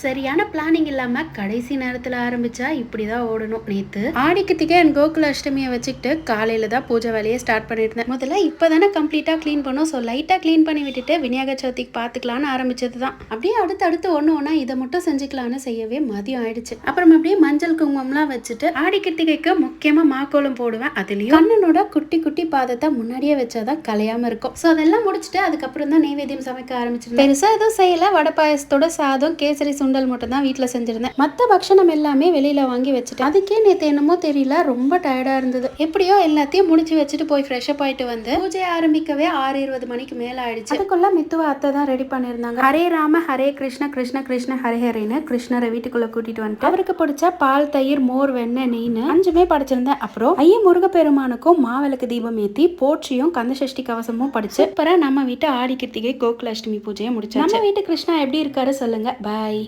சரியான பிளானிங் இல்லாமல் கடைசி நேரத்தில் ஆரம்பித்தா இப்படி தான் ஓடணும் நேற்று ஆடிக்கத்துக்கே என் கோகுல அஷ்டமியை வச்சுக்கிட்டு காலையில் தான் பூஜை வேலையை ஸ்டார்ட் பண்ணியிருந்தேன். முதல்ல இப்பதானே கம்ப்ளீட்டாக க்ளீன் பண்ணோம். ஸோ லைட்டாக க்ளீன் பண்ணி விட்டுட்டு விநாயகர் சதுர்த்திக்கு பார்த்துக்கலான்னு ஆரம்பிச்சது தான் அப்படியே அடுத்து அடுத்து ஒன்று ஒன்றா இதை மட்டும் செஞ்சுக்கலான்னு செய்யவே மதியம் ஆயிடுச்சு. அப்புறம் அப்படியே மஞ்சள் குங்குமம்லாம் வச்சுட்டு ஆடி முக்கியமாக மாக்கோலம் போடுவேன். அதுலேயும் கண்ணனோட குட்டி குட்டி பாதத்தை முன்னாடியே வச்சாதான் கலையாம இருக்கும். ஸோ அதெல்லாம் முடிச்சுட்டு அதுக்கப்புறம் தான் நெய்வேத்தியம் சமைக்க ஆரம்பிச்சிருந்தேன். பெருசாக எதுவும் செய்யலை. வடை பாயசத்தோட சாதம் கேசரி சுண்டல் மட்டும் தான் வீட்டில் செஞ்சிருந்தேன். மற்ற பக்ஷணம் எல்லாமே வெளியில் வாங்கி வச்சுட்டேன். அதுக்கே நேற்று என்னமோ தெரியல ரொம்ப டயர்டாக இருந்தது. எப்படியோ எல்லாத்தையும் முடிச்சு வச்சுட்டு போய் ஃப்ரெஷ் அப் ஆயிட்டு வந்து பூஜை ஆரம்பிக்கவே ஆறு இருபது மணிக்கு மேலே ஆயிடுச்சு. அதுக்குள்ள மித்துவ அத்தை தான் ரெடி பண்ணியிருந்தாங்க. ஹரே ராம ஹரே கிருஷ்ண கிருஷ்ண கிருஷ்ண ஹரே ஹரேன்னு கிருஷ்ணரை வீட்டுக்குள்ள கூட்டிட்டு வந்துட்டு அவருக்கு பிடிச்ச பால் தயிர் மோர் வெண்ணெய் நெய்னு அஞ்சுமே படைச்சிருந்தேன். அப்புறம் ஐய முருகப்பெருமானுக்கும் மாவிளக்கு தீபம் ஏத்தி போற்றியும் கந்தசஷ்டி கவசமும் படிச்சு அப்புறம் நம்ம வீட்டு ஆடி கிருத்திகை கோகுலாஷ்டமி பூஜையை முடிச்சு நம்ம வீட்டு கிருஷ்ணா எப்படி இருக்காரு சொல்லுங்க. பாய்